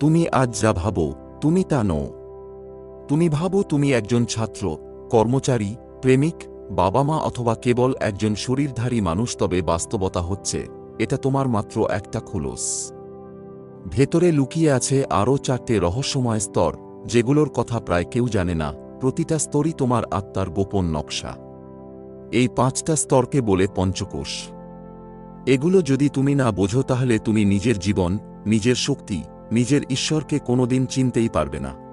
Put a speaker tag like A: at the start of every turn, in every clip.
A: তুমি আজ যা ভাবো, তুমি তা নও। তুমি ভাবো তুমি একজন ছাত্র, কর্মচারী, প্রেমিক বাবা মা অথবা কেবল একজন শরীরধারী মানুষ, তবে বাস্তবতা হচ্ছে, এটা তোমার মাত্র একটা খুলস। ভেতরে লুকিয়ে আছে আরও চারটে রহস্যময় স্তর, যেগুলোর কথা প্রায় কেউ জানে না, প্রতিটা স্তরই তোমার আত্মার গোপন নকশা। এই পাঁচটা স্তরকে বলে পঞ্চকোষ। এগুলো যদি তুমি না বোঝো তাহলে তুমি নিজের জীবন, নিজের শক্তি নিজের ঈশ্বরকে কোনোদিন চিনতেই পারবে না।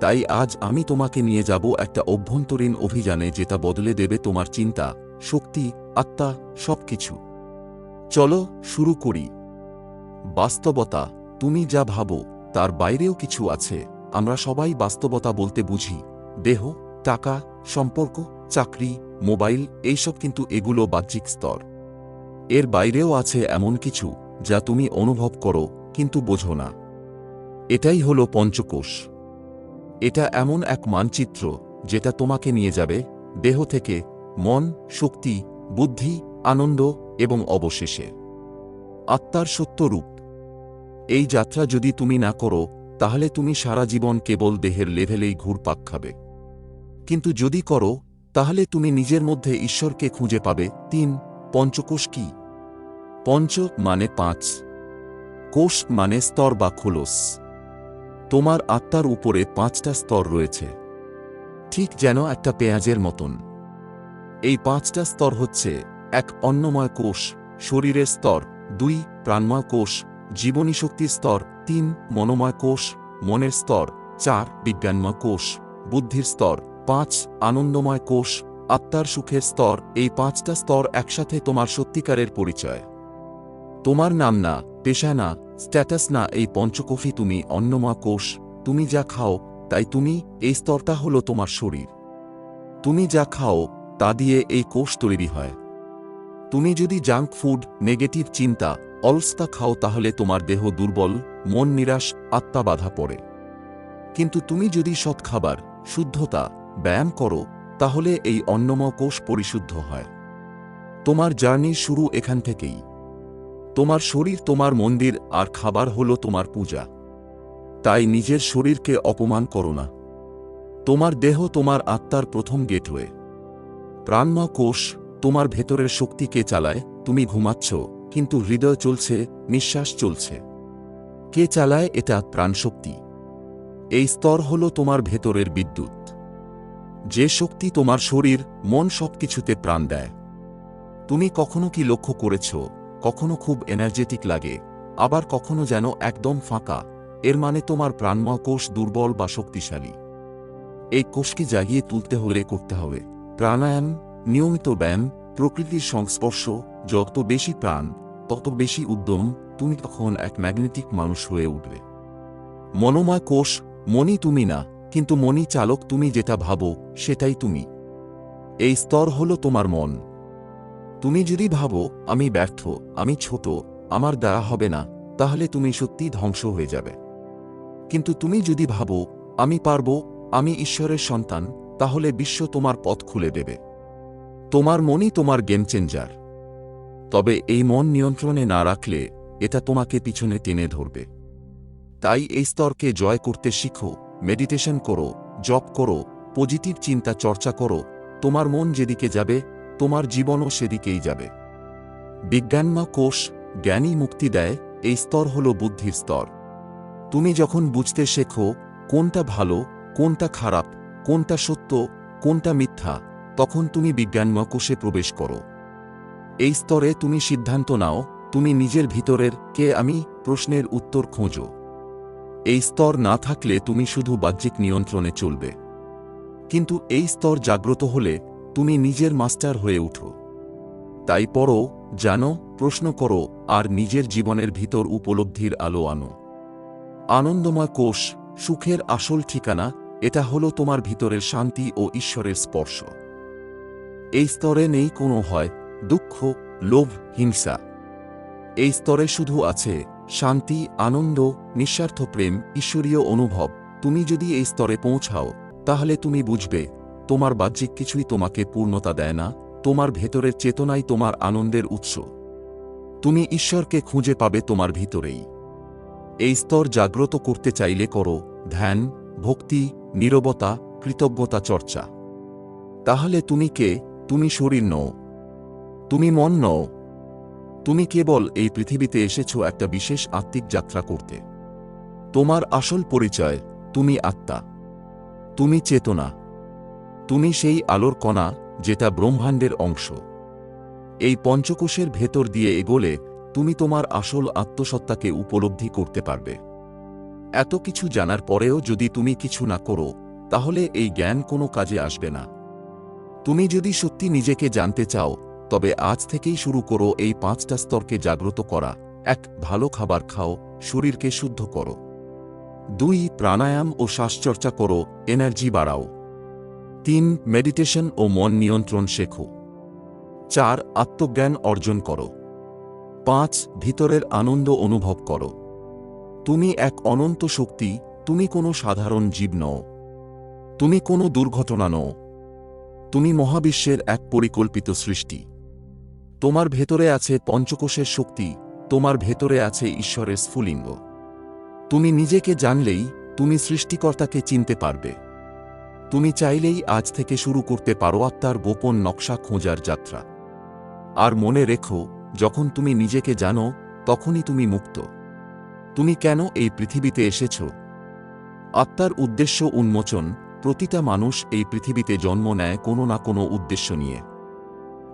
A: তাই আজ আমি তোমাকে নিয়ে যাব একটা অভ্যন্তরীণ অভিযানে যেটা বদলে দেবে তোমার চিন্তা, শক্তি, আত্মা, সবকিছু। চলো শুরু করি। বাস্তবতা, তুমি যা ভাবো, তার বাইরেও কিছু আছে। আমরা সবাই বাস্তবতা বলতে বুঝি। দেহ, টাকা, সম্পর্ক, চাকরি, মোবাইল, এইসব কিন্তু এগুলো বাহ্যিক স্তর। এর বাইরেও আছে এমন কিছু, যা তুমি অনুভব করো কিন্তু বোঝো না। এটাই হলো পঞ্চকোষ। এটা এমন এক মানচিত্র যেটা তোমাকে নিয়ে যাবে দেহ থেকে মন, শক্তি, বুদ্ধি, আনন্দ এবং অবশেষে। আত্মার সত্যরূপ। এই যাত্রা যদি তুমি না করো, তাহলে তুমি সারা জীবন কেবল দেহের লেভেলেই ঘুরপাক খাবে। কিন্তু যদি করো, তাহলে তুমি নিজের মধ্যে ঈশ্বরকে খুঁজে পাবে। তিন, পঞ্চকোষ কি? পঞ্চ মানে পাঁচ। কোষ মানে স্তর বা খোলস। তোমার আত্মার উপরে পাঁচটা স্তর রয়েছে। ঠিক যেন একটা পেঁয়াজের মতন। এই পাঁচটা স্তর হচ্ছে এক অন্নময় কোষ, শরীরের স্তর, দুই প্রাণময় কোষ, জীবনী শক্তির স্তর, তিন মনোময় কোষ, মনের স্তর, চার বিজ্ঞানময় কোষ, বুদ্ধির স্তর, পাঁচ আনন্দময় কোষ, আত্মার সুখের স্তর। এই পাঁচটা স্তর একসাথে তোমার সত্যিকারের পরিচয়। তোমার নাম না পেশা না, স্ট্যাটাস না, এই পঞ্চকফি তুমি অন্নময় কোষ। তুমি যা খাও, তাই তুমি, এই স্তরটা হলো তোমার শরীর। তুমি যা খাও, তা দিয়ে এই কোষ তৈরি হয়। তুমি যদি জাঙ্ক ফুড, নেগেটিভ চিন্তা, অলস্তা খাও, তাহলে তোমার দেহ দুর্বল, মন নিরাশ, আত্মা বাধা পড়ে। কিন্তু তুমি যদি সৎ খাবার, শুদ্ধতা, ব্যায়াম করো, তাহলে এই অন্নময় কোষ পরিশুদ্ধ হয়। তোমার জার্নি শুরু এখান থেকেই। তোমার শরীর তোমার মন্দির আর খাবার হলো তোমার পূজা। তাই নিজের শরীরকে অপমান করো না। তোমার দেহ তোমার আত্মার প্রথম গেটওয়ে। প্রাণময় কোষ তোমার ভেতরের শক্তিকে চালায়? তুমি ঘুমাচ্ছ, কিন্তু হৃদয় চলছে, নিঃশ্বাস চলছে। কে চালায়? এটা প্রাণশক্তি। এই স্তর হল তোমার ভেতরের বিদ্যুৎ। যে শক্তি তোমার শরীর, মন সবকিছুতে প্রাণ দেয়। তুমি কখনো কি লক্ষ্য করেছ কখনো খুব এনার্জেটিক লাগে, আবার কখনো যেন একদম ফাঁকা, এর মানে তোমার প্রাণময় কোষ দুর্বল বা শক্তিশালী। এই কোষকে জাগিয়ে তুলতে হলে করতে হবে। প্রাণায়াম, নিয়মিত ব্যায়াম, প্রকৃতির সংস্পর্শ, যত বেশি প্রাণ, তত বেশি উদ্যম, তুমি তখন এক ম্যাগনেটিক মানুষ হয়ে উঠবে। মনোময় কোষ, মনি তুমি না, কিন্তু মনি চালক তুমি যেটা ভাবো, সেটাই তুমি। এই স্তর হল তোমার মন। তুমি যদি ভাবো, আমি ব্যর্থ, আমি ছোট, আমার দ্বারা হবে না, তাহলে তুমি সত্যি ধ্বংস হয়ে যাবে। কিন্তু তুমি যদি ভাবো, আমি পারব, আমি ঈশ্বরের সন্তান, তাহলে বিশ্ব তোমার পথ খুলে দেবে। তোমার মনই তোমার গেম চেঞ্জার তবে এই মন নিয়ন্ত্রণে না রাখলে, এটা তোমাকে পিছনে টেনে ধরবে। তাই এই স্তরকে জয় করতে শিখো মেডিটেশন করো, জপ করো পজিটিভ চিন্তা চর্চা করো, তোমার মন যেদিকে যাবে তোমার জীবনও সেদিকেই যাবে। বিজ্ঞানমা কোষ জ্ঞানী মুক্তি দেয়, এই স্তর হল বুদ্ধির স্তর। তুমি যখন বুঝতে শেখো, কোনটা ভালো, কোনটা খারাপ, কোনটা সত্য, কোনটা মিথ্যা, তখন তুমি বিজ্ঞানময় কোষে প্রবেশ করো। এই স্তরে তুমি সিদ্ধান্ত নাও, তুমি নিজের ভিতরের কে আমি, প্রশ্নের উত্তর খোঁজো। এই স্তর না থাকলে তুমি শুধু বাহ্যিক নিয়ন্ত্রণে চলবে। কিন্তু এই স্তর জাগ্রত হলে তুমি নিজের মাস্টার হয়ে উঠো। তাই পড়ো, জানো, প্রশ্ন করো, আর নিজের জীবনের ভিতর উপলব্ধির আলো আনো। আনন্দময় কোষ, সুখের আসল ঠিকানা, এটা হলো তোমার ভিতরের শান্তি ও ঈশ্বরের স্পর্শ। এই স্তরে নেই কোনো হয়, দুঃখ, লোভ, হিংসা। এই স্তরে শুধু আছে, শান্তি, আনন্দ, নিঃস্বার্থ প্রেম, ঈশ্বরীয় অনুভব। তুমি যদি এই স্তরে পৌঁছাও, তাহলে তুমি বুঝবে তোমার বাহ্যিক কিছুই তোমাকে পূর্ণতা দেয় না, তোমার ভেতরের চেতনাই তোমার আনন্দের উৎস। তুমি ঈশ্বরকে খুঁজে পাবে তোমার ভিতরেই। এই স্তর জাগ্রত করতে চাইলে করো, ধ্যান, ভক্তি, নীরবতা, কৃতজ্ঞতা চর্চা। তাহলে তুমি কে? তুমি শরীর নও। তুমি মন নও। তুমি কেবল এই পৃথিবীতে এসেছ একটা বিশেষ আত্মিক যাত্রা করতে। তোমার আসল পরিচয়, তুমি আত্মা। তুমি চেতনা। তুমি সেই আলোর কণা, যেটা ব্রহ্মাণ্ডের অংশ। এই পঞ্চকোষের ভেতর দিয়ে এগোলে তুমি তোমার আসল আত্মসত্তাকে উপলব্ধি করতে পারবে। এত কিছু জানার পরেও যদি তুমি কিছু না করো, তাহলে এই জ্ঞান কোনো কাজে আসবে না। তুমি যদি সত্যি নিজেকে জানতে চাও, তবে আজ থেকেই শুরু করো এই পাঁচটা স্তরকে জাগ্রত করা। এক, ভালো খাবার খাও, শরীরকে শুদ্ধ করো। দুই, প্রাণায়াম ও শ্বাসচর্চা করো, এনার্জি বাড়াও। তিন মেডিটেশন ও মন নিয়ন্ত্রণ শেখো। চার, আত্মজ্ঞান অর্জন করো। পাঁচ, ভিতরের আনন্দ অনুভব করো। তুমি এক অনন্ত শক্তি, তুমি কোনো সাধারণ জীব নও। তুমি কোনো দুর্ঘটনা নও। তুমি মহাবিশ্বের এক পরিকল্পিত সৃষ্টি। তোমার ভেতরে আছে পঞ্চকোষের শক্তি, তোমার ভেতরে আছে ঈশ্বরের স্ফুলিঙ্গ। তুমি নিজেকে জানলেই, তুমি সৃষ্টিকর্তাকে চিনতে পারবে। তুমি চাইলেই আজ থেকে শুরু করতে পারো আত্মার গোপন নকশা খোঁজার যাত্রা। আর মনে রেখো, যখন তুমি নিজেকে জানো, তখনই তুমি মুক্ত। তুমি কেন এই পৃথিবীতে এসেছ? আত্মার উদ্দেশ্য উন্মোচন, প্রতিটা মানুষ এই পৃথিবীতে জন্ম নেয় কোনো না কোনো উদ্দেশ্য নিয়ে।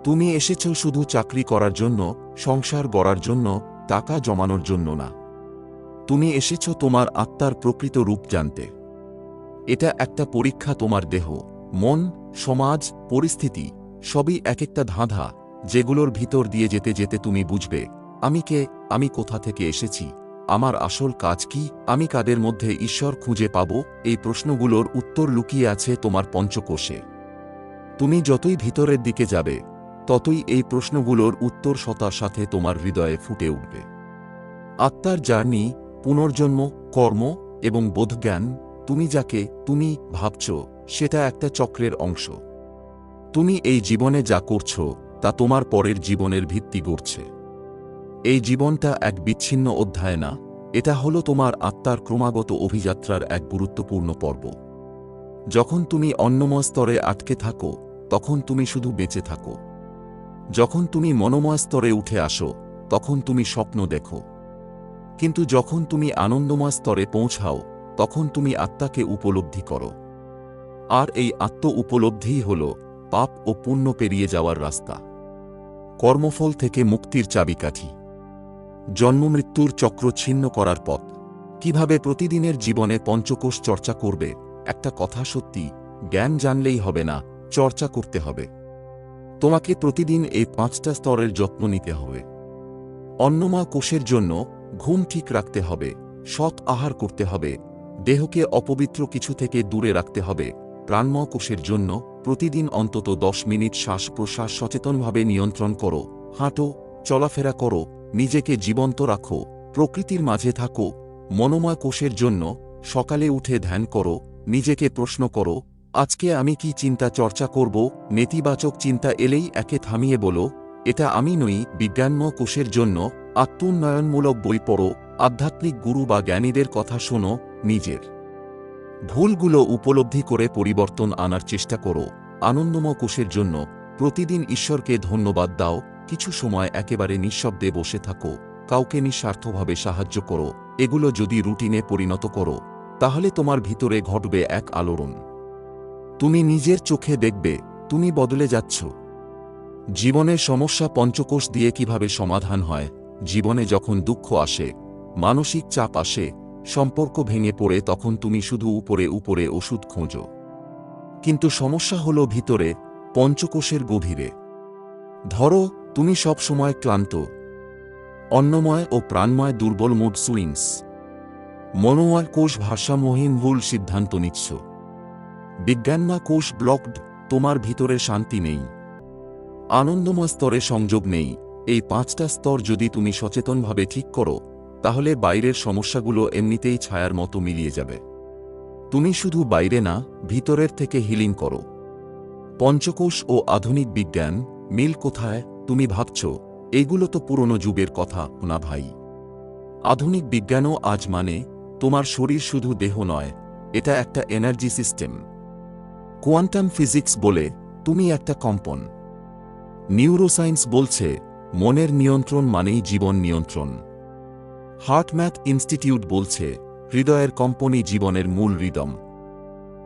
A: তুমি এসেছ শুধু চাকরি করার জন্য, সংসার গড়ার জন্য, টাকা জমানোর জন্য না। তুমি এসেছ তোমার আত্মার প্রকৃত রূপ জানতে। এটা একটা পরীক্ষা তোমার দেহ, মন, সমাজ, পরিস্থিতি, সবই এক একটা ধাঁধা, যেগুলোর ভিতর দিয়ে যেতে যেতে তুমি বুঝবে, আমি কে, আমি কোথা থেকে এসেছি, আমার আসল কাজ কি, আমি কাদের মধ্যে ঈশ্বর খুঁজে পাব, এই প্রশ্নগুলোর উত্তর লুকিয়ে আছে তোমার পঞ্চকোষে। তুমি যতই ভিতরের দিকে যাবে, ততই এই প্রশ্নগুলোর উত্তর সতার সাথে তোমার হৃদয়ে ফুটে উঠবে। আত্মার জার্নি, পুনর্জন্ম, কর্ম এবং বোধজ্ঞান তুমি যাকে তুমি ভাবছ, সেটা একটা চক্রের অংশ। তুমি এই জীবনে যা করছ, তা তোমার পরের জীবনের ভিত্তি গড়ছে। এই জীবনটা এক বিচ্ছিন্ন অধ্যায় না, এটা হলো তোমার আত্মার ক্রমাগত অভিযাত্রার এক গুরুত্বপূর্ণ পর্ব। যখন তুমি অন্নময় স্তরে আটকে থাকো, তখন তুমি শুধু বেঁচে থাকো। যখন তুমি মনোময় স্তরে উঠে আসো, তখন তুমি স্বপ্ন দেখো। কিন্তু যখন তুমি আনন্দময় স্তরে পৌঁছাও তখন তুমি আত্মাকে উপলব্ধি করো। আর এই আত্ম উপলব্ধিই হল পাপ ও পুণ্য পেরিয়ে যাওয়ার রাস্তা। কর্মফল থেকে মুক্তির চাবিকাঠি। জন্মমৃত্যুর চক্র ছিন্ন করার পথ। কীভাবে প্রতিদিনের জীবনে পঞ্চকোষ চর্চা করবে, একটা কথা সত্যি, জ্ঞান জানলেই হবে না, চর্চা করতে হবে। তোমাকে প্রতিদিন এই পাঁচটা স্তরের যত্ন নিতে হবে। অন্নমা কোষের জন্য ঘুম ঠিক রাখতে হবে, সৎ আহার করতে হবে দেহকে অপবিত্র কিছু থেকে দূরে রাখতে হবে। প্রাণময় কোষের জন্য প্রতিদিন অন্তত দশ মিনিট শ্বাস প্রশ্বাস সচেতনভাবে নিয়ন্ত্রণ করো। হাঁটো, চলাফেরা করো, নিজেকে জীবন্ত রাখো, প্রকৃতির মাঝে থাকো মনোময় কোষের জন্য সকালে উঠে ধ্যান করো, নিজেকে প্রশ্ন করো, আজকে আমি কি চিন্তা চর্চা করব? নেতিবাচক চিন্তা এলেই একে থামিয়ে বলো, এটা আমি নই বিজ্ঞানময় কোষের জন্য আত্মোন্নয়নমূলক বই পড়ো, আধ্যাত্মিক গুরু বা জ্ঞানীদের কথা শোনো নিজের। ভুলগুলো উপলব্ধি করে পরিবর্তন আনার চেষ্টা করো। আনন্দময় কোষের জন্য প্রতিদিন ঈশ্বরকে ধন্যবাদ দাও। কিছু সময় একেবারে নিঃশব্দে বসে থাকো। কাউকে নিঃস্বার্থভাবে সাহায্য করো। এগুলো যদি রুটিনে পরিণত করো, তাহলে তোমার ভিতরে ঘটবে এক আলোড়ন। তুমি নিজের চোখে দেখবে, তুমি বদলে যাচ্ছ। জীবনের সমস্যা পঞ্চকোষ দিয়ে কীভাবে সমাধান হয়? জীবনে যখন দুঃখ আসে, মানসিক চাপ আসে সম্পর্ক ভেঙে পড়ে তখন তুমি শুধু উপরে উপরে ওষুধ খোঁজো। কিন্তু সমস্যা হলো ভিতরে, পঞ্চকোষের গভীরে। ধরো, তুমি সব সময় ক্লান্ত। অন্নময় ও প্রাণময় দুর্বল মুড সুইংস। মনোময় কোষ ভাষামহীন ভুল সিদ্ধান্ত নিচ্ছ। বিজ্ঞানময় কোষ ব্লকড, তোমার ভিতরে শান্তি নেই। আনন্দময় স্তরে সংযোগ নেই। এই পাঁচটা স্তর যদি তুমি সচেতনভাবে ঠিক করো তাহলে বাইরের সমস্যাগুলো এমনিতেই ছায়ার মতো মিলিয়ে যাবে। তুমি শুধু বাইরে না, ভিতরের থেকে হিলিং করো। পঞ্চকোষ ও আধুনিক বিজ্ঞান, মিল কোথায়, তুমি ভাবছ? এগুলো তো পুরনো যুগের কথা, না ভাই? আধুনিক বিজ্ঞানও আজ মানে তোমার শরীর শুধু দেহ নয়, এটা একটা এনার্জি সিস্টেম কোয়ান্টাম ফিজিক্স বলে, তুমি একটা কম্পন। নিউরোসায়েন্স বলছে, মনের নিয়ন্ত্রণ মানেই জীবন নিয়ন্ত্রণ। হার্টম্যাথ ইনস্টিটিউট বলছে, হৃদয়ের কম্পনই জীবনের মূল রিদম।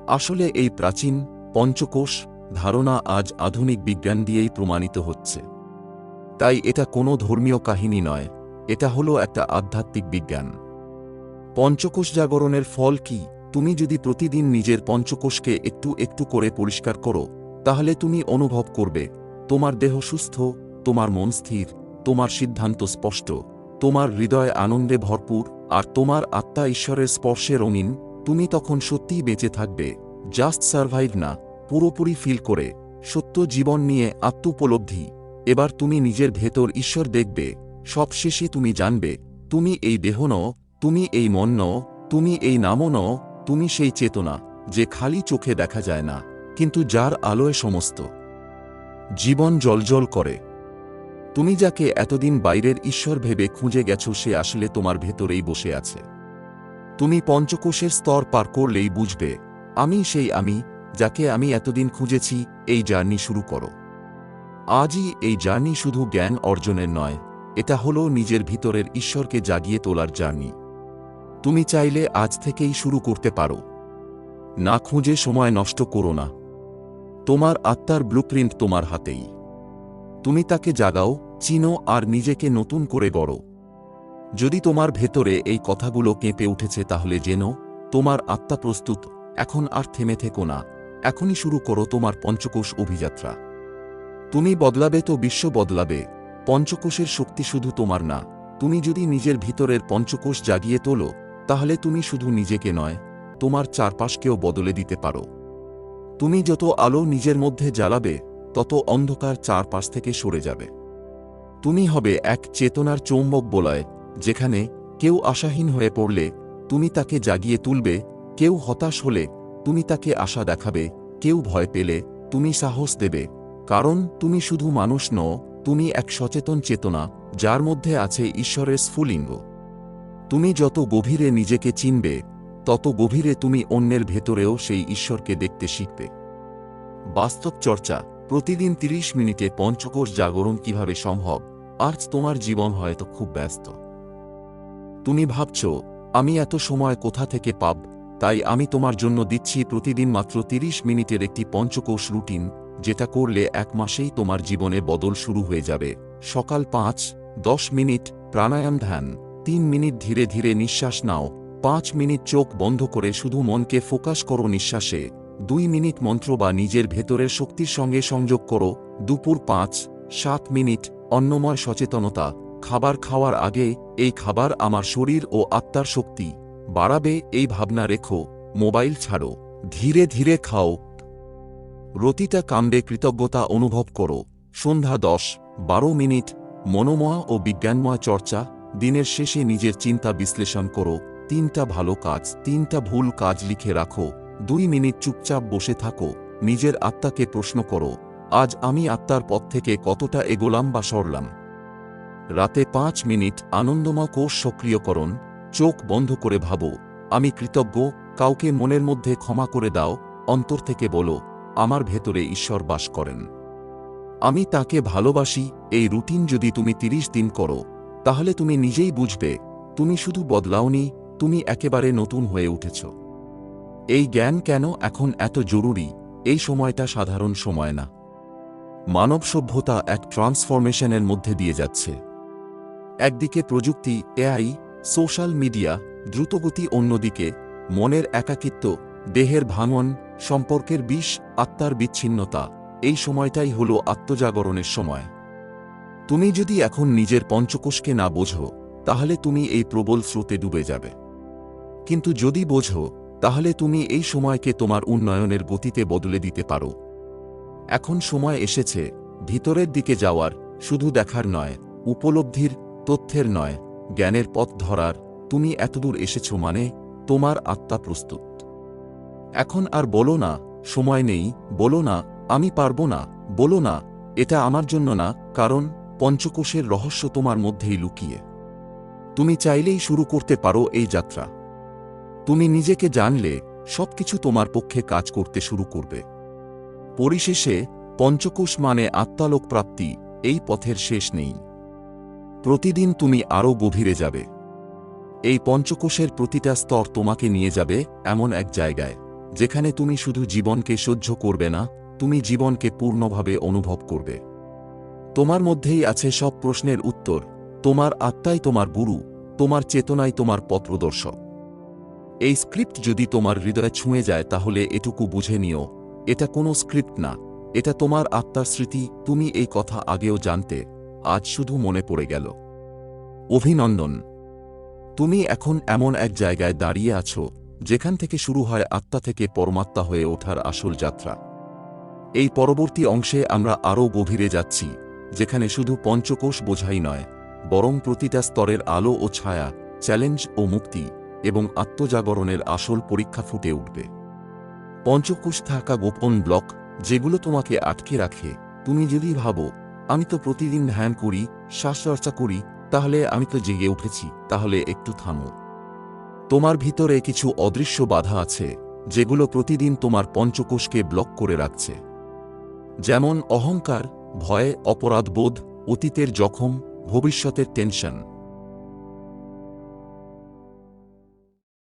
A: আসলে এই প্রাচীন পঞ্চকোষ ধারণা আজ আধুনিক বিজ্ঞান দিয়েই প্রমাণিত হচ্ছে। তাই এটা কোনো ধর্মীয় কাহিনী নয়, এটা হলো একটা আধ্যাত্মিক বিজ্ঞান। পঞ্চকোষ জাগরণের ফল কি? তুমি যদি প্রতিদিন নিজের পঞ্চকোষকে একটু একটু করে পরিষ্কার করো, তাহলে তুমি অনুভব করবে, তোমার দেহ সুস্থ, তোমার মন স্থির, তোমার সিদ্ধান্ত স্পষ্ট। তোমার হৃদয় আনন্দে ভরপুর, আর তোমার আত্মা ঈশ্বরের স্পর্শে রঙিন, তুমি তখন সত্যিই বেঁচে থাকবে। জাস্ট সার্ভাইভ না, পুরোপুরি ফিল করে। সত্য জীবন নিয়ে আত্মোপলব্ধি। এবার তুমি নিজের ভেতর ঈশ্বর দেখবে। সবশেষে তুমি জানবে, তুমি এই দেহ নও, তুমি এই মন নও, তুমি এই নামও নও, তুমি সেই চেতনা, যে খালি চোখে দেখা যায় না, কিন্তু যার আলোয় সমস্ত। জীবন জলজল করে। তুমি যাকে এতদিন বাইরের ঈশ্বর ভেবে খুঁজে গেছ, সে আসলে তোমার ভেতরেই বসে আছে। তুমি পঞ্চকোষের স্তর পার করলেই বুঝবে, আমি সেই আমি, যাকে আমি এতদিন খুঁজেছি, এই জার্নি শুরু করো। আজই এই জার্নি শুধু জ্ঞান অর্জনের নয়, এটা হলো নিজের ভিতরের ঈশ্বরকে জাগিয়ে তোলার জার্নি। তুমি চাইলে আজ থেকেই শুরু করতে পারো। না খুঁজে সময় নষ্ট করো না। তোমার আত্মার ব্লুপ্রিন্ট তোমার হাতেই। তুমি তাকে জাগাও, চিনো আর নিজেকে নতুন করে গড়ো। যদি তোমার ভেতরে এই কথাগুলো কেঁপে উঠেছে তাহলে যেন তোমার আত্মা প্রস্তুত, এখন আর থেমে থেকো না, এখনই শুরু করো তোমার পঞ্চকোষ অভিযাত্রা। তুমি বদলাবে তো বিশ্ব বদলাবে, পঞ্চকোষের শক্তি শুধু তোমার না, তুমি যদি নিজের ভিতরের পঞ্চকোষ জাগিয়ে তোলো, তাহলে তুমি শুধু নিজেকে নয়, তোমার চারপাশকেও বদলে দিতে পারো। তুমি যত আলো নিজের মধ্যে জ্বালাবে তত অন্ধকার চারপাশ থেকে সরে যাবে। তুমি হবে এক চেতনার চৌম্বক বলয়, যেখানে কেউ আশাহীন হয়ে পড়লে তুমি তাকে জাগিয়ে তুলবে, কেউ হতাশ হলে তুমি তাকে আশা দেখাবে, কেউ ভয় পেলে তুমি সাহস দেবে, কারণ তুমি শুধু মানুষ নও, তুমি এক সচেতন চেতনা, যার মধ্যে আছে ঈশ্বরের স্ফুলিঙ্গ। তুমি যত গভীরে নিজেকে চিনবে, তত গভীরে তুমি অন্যের ভেতরেও সেই ঈশ্বরকে দেখতে শিখবে। বাস্তব চর্চা প্রতিদিন ৩০ মিনিটে পঞ্চকোষ জাগরণ কীভাবে সম্ভব? আজ তোমার জীবন হয়তো খুব ব্যস্ত। তুমি ভাবছ, আমি এত সময় কোথা থেকে পাব? তাই আমি তোমার জন্য দিচ্ছি প্রতিদিন মাত্র ৩০ মিনিটের একটি পঞ্চকোষ রুটিন, যেটা করলে এক মাসেই তোমার জীবনে বদল শুরু হয়ে যাবে। সকাল পাঁচ, দশ মিনিট, প্রাণায়াম ধ্যান। তিন মিনিট ধীরে ধীরে নিঃশ্বাস নাও। পাঁচ মিনিট চোখ বন্ধ করে শুধু মনকে ফোকাস করো নিঃশ্বাসে। দুই মিনিট মন্ত্র বা নিজের ভেতরের শক্তির সঙ্গে সংযোগ করো, দুপুর পাঁচ, সাত মিনিট, অন্নময় সচেতনতা, খাবার খাওয়ার আগে, এই খাবার আমার শরীর ও আত্মার শক্তি। বাড়াবে, এই ভাবনা রেখো, মোবাইল ছাড়ো, ধীরে ধীরে খাও। রতিটা কাণ্ডে কৃতজ্ঞতা অনুভব করো। সন্ধ্যা দশ, বারো মিনিট মনোময় ও বিজ্ঞানময় চর্চা, দিনের শেষে নিজের চিন্তা বিশ্লেষণ করো। তিনটা ভালো কাজ, তিনটা ভুল কাজ লিখে রাখো। দুই মিনিট চুপচাপ বসে থাকো, নিজের আত্মাকে প্রশ্ন করো, আজ আমি আত্মার পথ থেকে কতটা এগোলাম বা সরলাম? রাতে পাঁচ মিনিট আনন্দময় কোষ সক্রিয়করণ, চোখ বন্ধ করে ভাবো, আমি কৃতজ্ঞ, কাউকে মনের মধ্যে ক্ষমা করে দাও, অন্তর থেকে বলো, আমার ভেতরে ঈশ্বর বাস করেন। আমি তাকে ভালোবাসি, এই রুটিন যদি তুমি তিরিশ দিন করো, তাহলে তুমি নিজেই বুঝবে, তুমি শুধু বদলাওনি, তুমি একেবারে নতুন হয়ে উঠেছ। এই জ্ঞান কেন এখন এত জরুরি? এই সময়টা সাধারণ সময় না। মানব সভ্যতা এক ট্রান্সফরমেশনের মধ্যে দিয়ে যাচ্ছে। একদিকে প্রযুক্তি, এআই, সোশ্যাল মিডিয়া, দ্রুতগতি, অন্যদিকে মনের একাকিত্ব, দেহের ভাঙন, সম্পর্কের বিষ, আত্মার বিচ্ছিন্নতা। এই সময়টাই হল আত্মজাগরণের সময়। তুমি যদি এখন নিজের পঞ্চকোষকে না বোঝো, তাহলে তুমি এই প্রবল স্রোতে ডুবে যাবে। কিন্তু যদি বোঝো তাহলে তুমি এই সময়কে তোমার উন্নয়নের গতিতে বদলে দিতে পারো। এখন সময় এসেছে, ভিতরের দিকে যাওয়ার, শুধু দেখার নয়, উপলব্ধির, তথ্যের নয়, জ্ঞানের পথ ধরার, তুমি এতদূর এসেছ মানে তোমার আত্মা প্রস্তুত। এখন আর বলো না, সময় নেই, বলো না, আমি পারব না, বলো না, এটা আমার জন্য না, কারণ, পঞ্চকোষের রহস্য তোমার মধ্যেই লুকিয়ে। তুমি চাইলেই শুরু করতে পারো এই যাত্রা। তুমি নিজেকে জানলে সবকিছু তোমার পক্ষে কাজ করতে শুরু করবে। পরিশেষে পঞ্চকোষ মানে আত্মালোক প্রাপ্তি, এই পথের শেষ নেই। প্রতিদিন তুমি আরও গভীরে যাবে। এই পঞ্চকোষের প্রতিটা স্তর তোমাকে নিয়ে যাবে এমন এক জায়গায়, যেখানে তুমি শুধু জীবনকে সহ্য করবে না, তুমি জীবনকে পূর্ণভাবে অনুভব করবে। তোমার মধ্যেই আছে সব প্রশ্নের উত্তর, তোমার আত্মাই তোমার গুরু, তোমার চেতনাই তোমার পথপ্রদর্শক এই স্ক্রিপ্ট যদি তোমার হৃদয়ে ছুঁয়ে যায় তাহলে এটুকু বুঝে নিও, এটা কোনো স্ক্রিপ্ট না, এটা তোমার আত্মার স্মৃতি, তুমি এই কথা আগেও জানতে, আজ শুধু মনে পড়ে গেল। অভিনন্দন। তুমি এখন এমন এক জায়গায় দাঁড়িয়ে আছো, যেখান থেকে শুরু হয় আত্মা থেকে পরমাত্মা হয়ে ওঠার আসল যাত্রা। এই পরবর্তী অংশে আমরা আরও গভীরে যাচ্ছি, যেখানে শুধু পঞ্চকোষ বোঝাই নয়, বরং প্রতিটা স্তরের আলো ও ছায়া, চ্যালেঞ্জ ও মুক্তি। এবং আত্মজাগরণের আসল পরীক্ষা ফুটে উঠবে। পঞ্চকোষ থাকা গোপন ব্লক, যেগুলো তোমাকে আটকে রাখে, তুমি যদি ভাবো, আমি তো প্রতিদিন ধ্যান করি, শ্বাসচর্চা করি, তাহলে আমি তো জেগে উঠেছি, তাহলে একটু থামো। তোমার ভিতরে কিছু অদৃশ্য বাধা আছে, যেগুলো প্রতিদিন তোমার পঞ্চকোষকে ব্লক করে রাখছে। যেমন অহংকার, ভয়, অপরাধবোধ, অতীতের জখম, ভবিষ্যতের টেনশন।